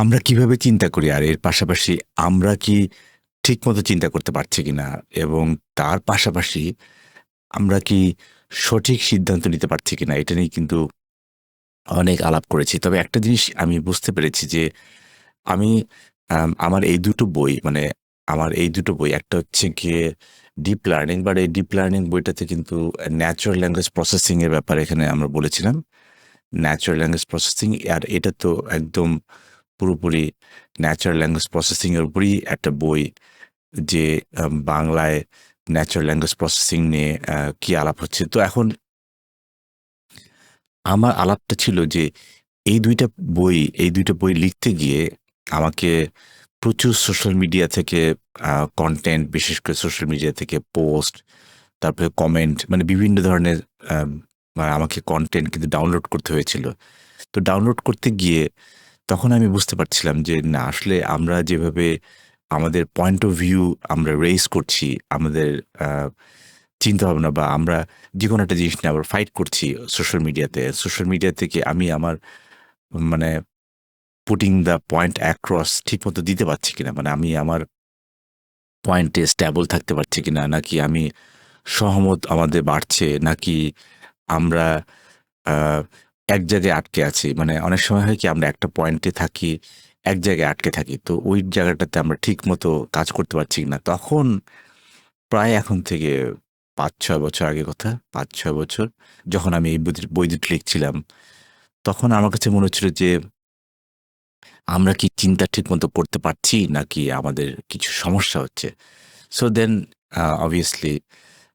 আমরা কীভাবে চিন্তা করি? আর এর পাশাপাশি আমরা কি ঠিকমতো চিন্তা করতে পারছি কিনা? এবং তার পাশাপাশি আমরা কি সঠিক সিদ্ধান্ত নিতে পারছি কিনা? এটা নিয়ে কিন্তু অনেক আলাপ করেছি। তবে একটা জিনিস আমি বুঝতে পেরেছি যে আমি আমার এই দুটো বই মানে আমার এই দুটো বই, একটা হচ্ছে গিয়ে ডিপ লার্নিং বাট এই ডিপ লার্নিং বইটাতে কিন্তু ন্যাচারাল ল্যাঙ্গুয়েজ প্রসেসিংয়ের ব্যাপারে এখানে আমরা বলেছিলাম। ন্যাচারাল ল্যাঙ্গুয়েজ প্রসেসিং আর এটা তো একদম পুরোপুরি ন্যাচারাল ল্যাঙ্গুয়েজ প্রসেসিংয়ের উপরই একটা বই যে বাংলায় ন্যাচারাল ল্যাঙ্গুয়েজ প্রসেসিং নিয়ে কি আলাপ হচ্ছে। তো এখন আমার আলাপটা ছিল যে, এই দুইটা বই, এই দুইটা বই লিখতে গিয়ে আমাকে প্রচুর সোশ্যাল মিডিয়া থেকে কন্টেন্ট বিশেষ করে সোশ্যাল মিডিয়া থেকে পোস্ট তারপরে কমেন্ট মানে বিভিন্ন ধরনের মানে আমাকে কন্টেন্ট কিন্তু ডাউনলোড করতে হয়েছিল। তো ডাউনলোড করতে গিয়ে তখন আমি বুঝতে পারছিলাম যে, না, আসলে আমরা যেভাবে আমাদের পয়েন্ট অফ ভিউ আমরা রেজ করছি, আমাদের চিন্তা ভাবনা বা আমরা যে কোনো একটা জিনিস নিয়ে আবার ফাইট করছি সোশ্যাল মিডিয়াতে সোশ্যাল মিডিয়া থেকে আমি আমার মানে পুটিং দ্য পয়েন্ট অ্যাক্রস ঠিক মতো দিতে পারছি কিনা মানে আমি আমার পয়েন্টে স্ট্যাবল থাকতে পারছি কিনা, নাকি আমি সহমত আমাদের বাড়ছে, নাকি আমরা এক জায়গায় আটকে আছি। মানে অনেক সময় হয় কি, আমরা একটা পয়েন্টে থাকি, এক জায়গায় আটকে থাকি। তো ওই জায়গাটাতে আমরা ঠিক মতো কাজ করতে পারছি না তখন প্রায় এখন থেকে পাঁচ ছয় বছর আগে কথা পাঁচ ছয় বছর যখন আমি এই দুটো লিখছিলাম, তখন আমার কাছে মনে হচ্ছিল যে, আমরা কি চিন্তা ঠিক মতো করতে পারছি নাকি আমাদের কিছু সমস্যা হচ্ছে? So then obviously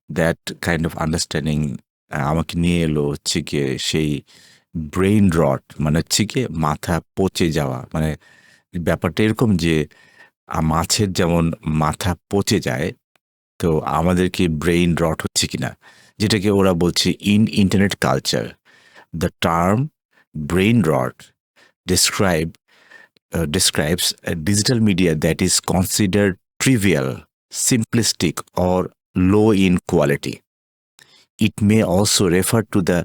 that kind of understanding আমাকে নিয়ে এলো হচ্ছে গিয়ে সেই ব্রেইন রট মানে হচ্ছে কি মাথা পচে যাওয়া। মানে ব্যাপারটা এরকম যে মাছের যেমন মাথা পচে যায়, তো আমাদেরকে ব্রেইন রট হচ্ছে কিনা? যেটাকে ওরা বলছে in internet culture the term brain rot describe describes digital media that is consider trivial simplistic or low in quality it may also refer to the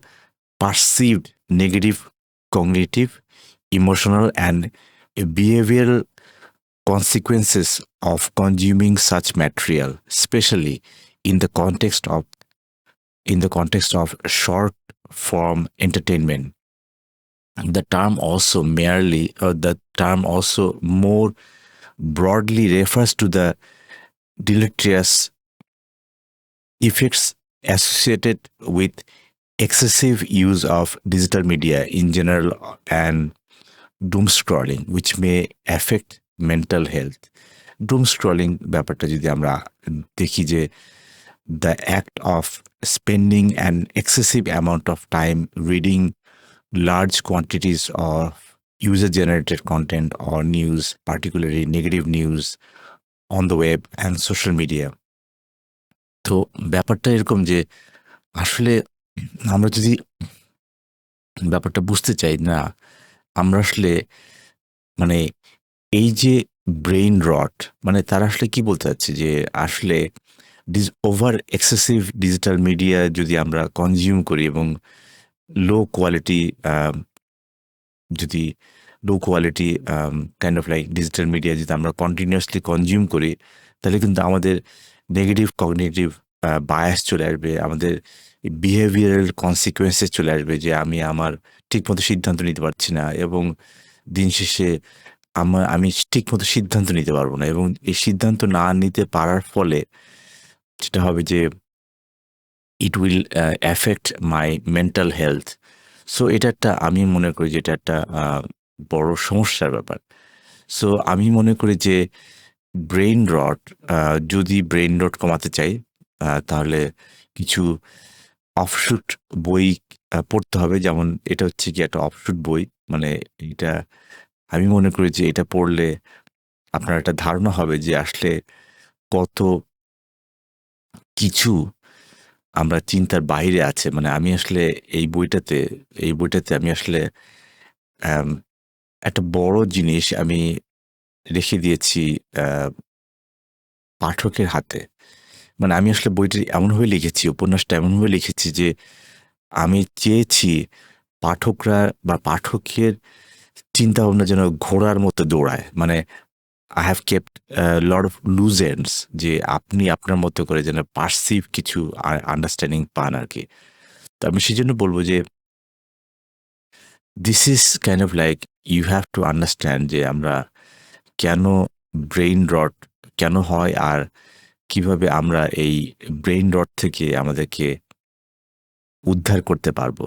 perceived negative cognitive, emotional, and behavioral consequences of consuming such material, especially in the context of in the context of short form entertainment. The term also merely or the term also more broadly refers to the deleterious effects associated with excessive use of digital media in general and doom scrolling which may affect mental health doom scrolling ব্যাপারটা যদি আমরা দেখি যে the act of spending an excessive amount of time reading large quantities of user generated content or news, particularly negative news on the web and social media. তো ব্যাপারটা এরকম যে আসলে আমরা যদি ব্যাপারটা বুঝতে চাই, না, আমরা আসলে মানে এই যে ব্রেইন রট মানে তারা আসলে কি বলতে চাচ্ছে যে আসলে ওভার এক্সেসিভ ডিজিটাল মিডিয়া যদি আমরা কনজিউম করি এবং লো কোয়ালিটি যদি low quality kind of like digital media যদি আমরা কন্টিনিউয়াসলি কনজিউম করি, তাহলে কিন্তু আমাদের নেগেটিভ কগনেটিভ বায়াস চলে আসবে, আমাদের বিহেভিয়ারাল কনসিকুয়েন্সেস চলে আসবে যে আমি আমার ঠিকমতো সিদ্ধান্ত নিতে পারছি না এবং দিন শেষে আমার, আমি ঠিকমতো সিদ্ধান্ত নিতে পারব না এবং এই সিদ্ধান্ত না নিতে পারার ফলে যেটা হবে যে it will affect my mental health so এটা একটা, আমি মনে করি যে এটা একটা বড় সমস্যার ব্যাপার। সো আমি মনে করি যে ব্রেইন রট যদি ব্রেইন রট কমাতে চাই তাহলে কিছু অফশুট বই পড়তে হবে। যেমন এটা হচ্ছে কি একটা অফশুট বই। মানে এটা আমি মনে করি যে এটা পড়লে আপনার একটা ধারণা হবে যে আসলে কত কিছু আমরা চিন্তার বাইরে আছে। মানে আমি আসলে এই বইটাতে এই বইটাতে আমি আসলে একটা বড় জিনিস আমি রেখে দিয়েছি পাঠকের হাতে। মানে আমি আসলে বইটি এমনভাবে লিখেছি, উপন্যাসটা এমনভাবে লিখেছি যে আমি চেয়েছি পাঠকরা বা পাঠকের চিন্তা ভাবনা যেন ঘোড়ার মতো দৌড়ায়। মানে I have kept lot of loose ends যে আপনি আপনার মতো করে যেন পার্সিভ কিছু আন্ডারস্ট্যান্ডিং পান আর কি তো আমি সেই জন্য বলব যে this is kind of like you have to understand যে আমরা কেন ব্রেইন রট কেন হয় আর কীভাবে আমরা এই ব্রেইন রট থেকে আমাদেরকে উদ্ধার করতে পারব।